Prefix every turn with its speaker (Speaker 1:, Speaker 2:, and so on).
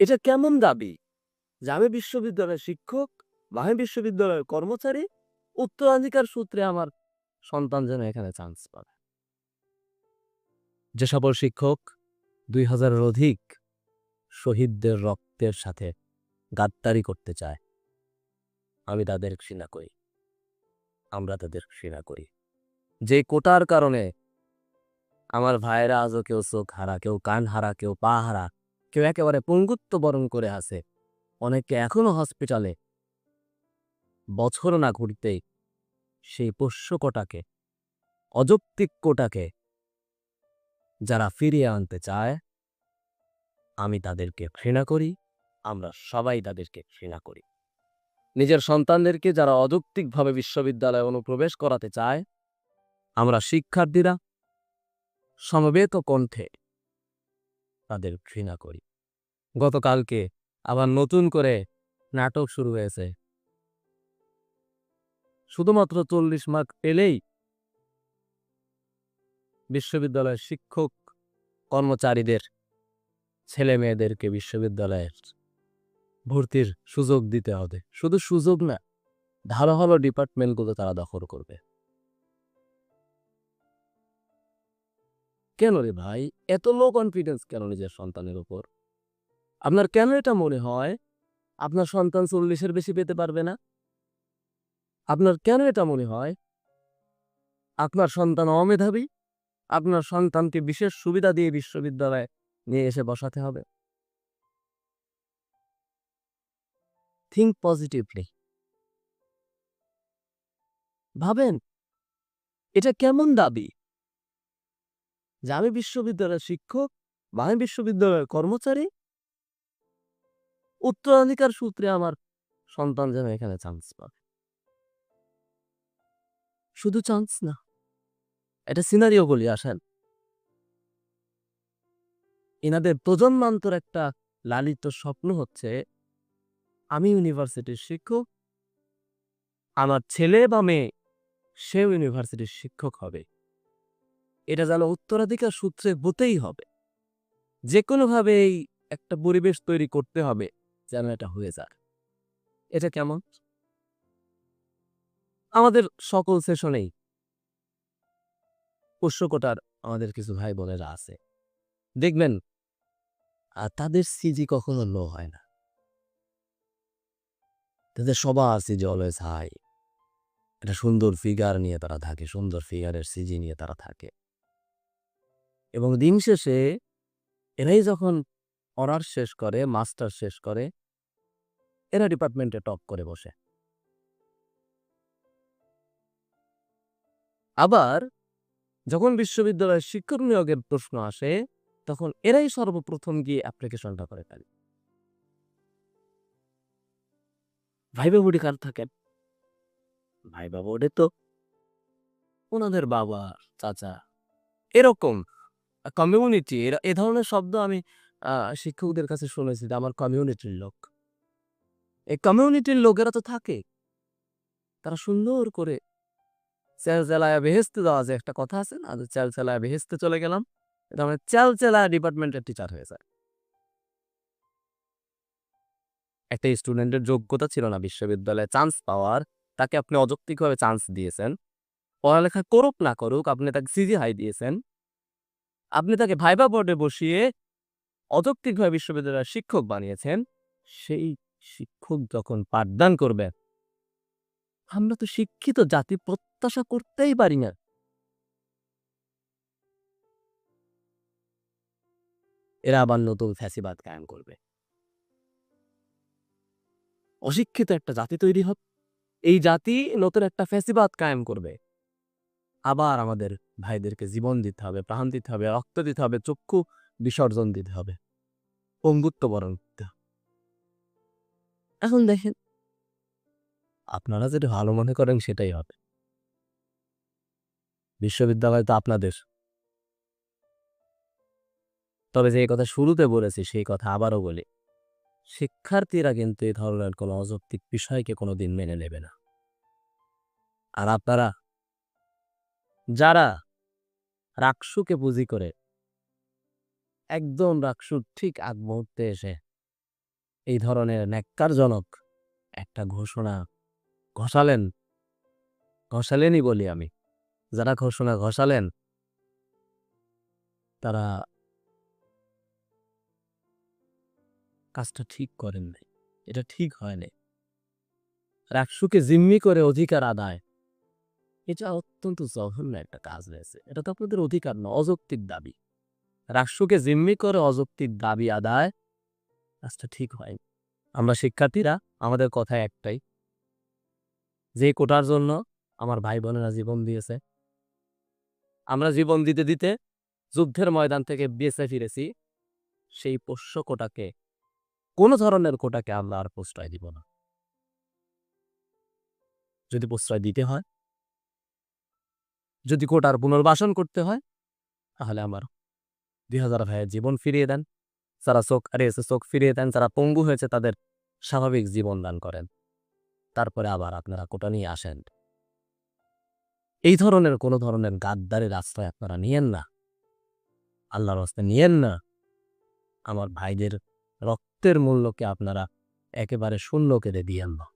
Speaker 1: এটা কেমন দাবি? আমি বিশ্ববিদ্যালয়ের শিক্ষক বা আমি বিশ্ববিদ্যালয়ের কর্মচারী, উত্তরাধিকার সূত্রে আমার সন্তান যেন এখানে চান্স পাবে। যে সকল শিক্ষক দুই হাজারের অধিক শহীদদের রক্তের সাথে গাদ্দারি করতে চায়, আমি তাদের ঘৃণা করি। আমরা তাদের ঘৃণা করি। যে কোটার কারণে আমার ভাইয়েরা আজও কেউ চোখ হারা, কেউ কান হারা, কেউ পা হারা কেউ একেবারে পঙ্গুত্ব বরণ করে আছে অনেকে এখনও হসপিটালে। বছর না ঘুরতেই সেই পোষ্য কোটাকে অযৌক্তিক কোটাকে যারা ফিরিয়ে আনতে চায়, আমি তাদেরকে ঘৃণা করি, আমরা সবাই তাদেরকে ঘৃণা করি। নিজের সন্তানদেরকে যারা অযৌক্তিকভাবে বিশ্ববিদ্যালয়ে অনুপ্রবেশ করাতে চায়, আমরা শিক্ষার্থীরা সমবেত কণ্ঠে তাদের ঘৃণা করি। গতকালকে আবার নতুন করে নাটক শুরু হয়েছে। শুধুমাত্র চল্লিশ মার্ক পেলেই বিশ্ববিদ্যালয়ের শিক্ষক কর্মচারীদের ছেলে মেয়েদেরকে বিশ্ববিদ্যালয়ের ভর্তির সুযোগ দিতে হবে। শুধু সুযোগ না ভালো ভালো ডিপার্টমেন্টগুলো তারা দখল করবে। কেন রে ভাই? এত লো কনফিডেন্স কেন নিজের সন্তানের ওপর আপনার কেন এটা মনে হয়? আপনার সন্তান চল্লিশের বেশি পেতে পারবে না? আপনার কেন এটা মনে হয়? আপনার সন্তান অমেধাবী? আপনার সন্তানকে বিশেষ সুবিধা দিয়ে বিশ্ববিদ্যালয়ে নিয়ে এসে বসাতে হবে? থিঙ্ক পজিটিভলি ভাবেন, এটা কেমন দাবি? যে আমি বিশ্ববিদ্যালয়ের শিক্ষক বা আমি বিশ্ববিদ্যালয়ের কর্মচারী? উত্তরাধিকার সূত্রে আমার সন্তান যেন এখানে চান্স পাবে শুধু চান্স না এটা সিনারিও বলি, আসেন। এনাদের প্রজন্মান্তর একটা লালিত স্বপ্ন হচ্ছে, আমি ইউনিভার্সিটির শিক্ষক, আমার ছেলে বা মেয়ে সে ইউনিভার্সিটির শিক্ষক হবে। এটা যেন উত্তরাধিকার সূত্রে হতেই হবে। যে কোনোভাবে এই একটা পরিবেশ তৈরি করতে হবে যেন এটা হয়ে যাক। এটা কেমন? আমাদের সকল সেশনেই পোষ্যকোটার আমাদের কিছু ভাই বোনেরা আছে। দেখবেন, আর তাদের সিজি কখনো লো হয় না। তাদের সবার সিজি অলওয়েজ হাই একটা সুন্দর ফিগার নিয়ে তারা থাকে, সুন্দর ফিগারের সিজি নিয়ে তারা থাকে। এবং দিন শেষে এরাই যখন অনার্স শেষ করে মাস্টার শেষ করে, এরা ডিপার্টমেন্টে টপ করে বসে। আবার যখন বিশ্ববিদ্যালয়ের শিক্ষক নিয়োগের প্রশ্ন আসে, তখন এরাই সর্বপ্রথম গিয়ে অ্যাপ্লিকেশনটা করে ফেলে। ভাইবা বোর্ডে কার থাকেন? ভাইবা বোর্ডে তো ওনাদের বাবা, চাচা, এরকম কমিউনিটি এ ধরনের শব্দ আমি শিক্ষকদের কাছে শুনেছি যে আমার কমিউনিটির লোক। এই কমিউনিটির লোকেরা তো থাকে। তারা সুন্দর করে চেল চেলায় বেহেস্তে দেওয়া যে একটা কথা আছে না, যে চেল চেলায় বেহেস্তে চলে গেলাম এটা মানে চেল চেলায় ডিপার্টমেন্টের টিচার হয়ে যায়। একটা স্টুডেন্টের যোগ্যতা ছিল না বিশ্ববিদ্যালয়ে চান্স পাওয়ার, তাকে আপনি অযৌক্তিকভাবে চান্স দিয়েছেন। পড়ালেখা করুক না করুক, আপনি তাকে সিজি হাই দিয়েছেন। আপনি তাকে ভাইবা বোর্ডে বসিয়ে অযৌক্তিকভাবে বিশ্ববিদ্যালয়ের শিক্ষক বানিয়েছেন। সেই শিক্ষক যখন পাঠদান করবে, আমরা তো শিক্ষিত, জাতি প্রত্যাশা করতেই পারি না। এরা আবার নতুন ফ্যাসিবাদ কায়েম করবে। অশিক্ষিত একটা জাতি তৈরি হবে এই জাতি নতুন একটা ফ্যাসিবাদ কায়েম করবে। আবার আমাদের ভাইদেরকে জীবন দিতে হবে, প্রাণ দিতে হবে, রক্ত দিতে হবে, চক্ষু বিসর্জন দিতে হবে পঙ্গুত্ব বরণ করতে এখন দেখেন, আপনারা যেটা ভালো মনে করেন সেটাই হবে। বিশ্ববিদ্যালয় তো আপনাদের। তবে যে কথা শুরুতে বলেছি, সেই কথা আবারও বলি। শিক্ষার্থীরা কিন্তু এই ধরনের কোনো অযৌক্তিক বিষয়কে কোনোদিন মেনে নেবে না। আর আপনারা, যারা রাক্ষুকে পুঁজি করে। একদম রাক্ষুর ঠিক আগ মুহূর্তে এসে এই ধরনের ন্যাক্কারজনক একটা ঘোষণা ঘষালেন। ঘষালেনই বলি আমি। যারা ঘোষণা ঘষালেন তারা কাজটা ঠিক করেন নাই এটা ঠিক হয়নি। রাকসুকে জিম্মি করে অধিকার আদায় এটা অত্যন্ত জঘন্য একটা কাজ রয়েছে। এটা তো আপনাদের অধিকার না অযৌক্তিক দাবি। রাষ্ট্রকে জিম্মি করে অযৌক্তিক দাবি আদায় কাজটা ঠিক হয়নি। আমরা শিক্ষার্থীরা, আমাদের কথা একটাই। যে কোটার জন্য আমার ভাই বোনেরা জীবন দিয়েছে, আমরা জীবন দিতে দিতে যুদ্ধের ময়দান থেকে বেঁচে ফিরেছি, সেই পোষ্য কোটাকে, কোনো ধরনের কোটাকে আমরা আর প্রশ্রয় দিব না। যদি প্রশ্রয় দিতে হয় যদি কোটার পুনর্বাসন করতে হয়, তাহলে আমার দুই হাজার ভাইয়ের জীবন ফিরিয়ে দেন। যারা চোখ হারিয়েছে চোখ ফিরিয়ে দেন, যারা পঙ্গু হয়েছে, তাদের স্বাভাবিক জীবন দান করেন। তারপরে আবার আপনারা কোটা নিয়ে আসেন। এই ধরনের, কোনো ধরনের গাদ্দারের আশ্রয় আপনারা নিয়েন না। আল্লাহর হস্তে নিয়েন না। আমার ভাইদের রক্তের মূল্যকে আপনারা একেবারে শূন্য কেড়ে দিয়েন না।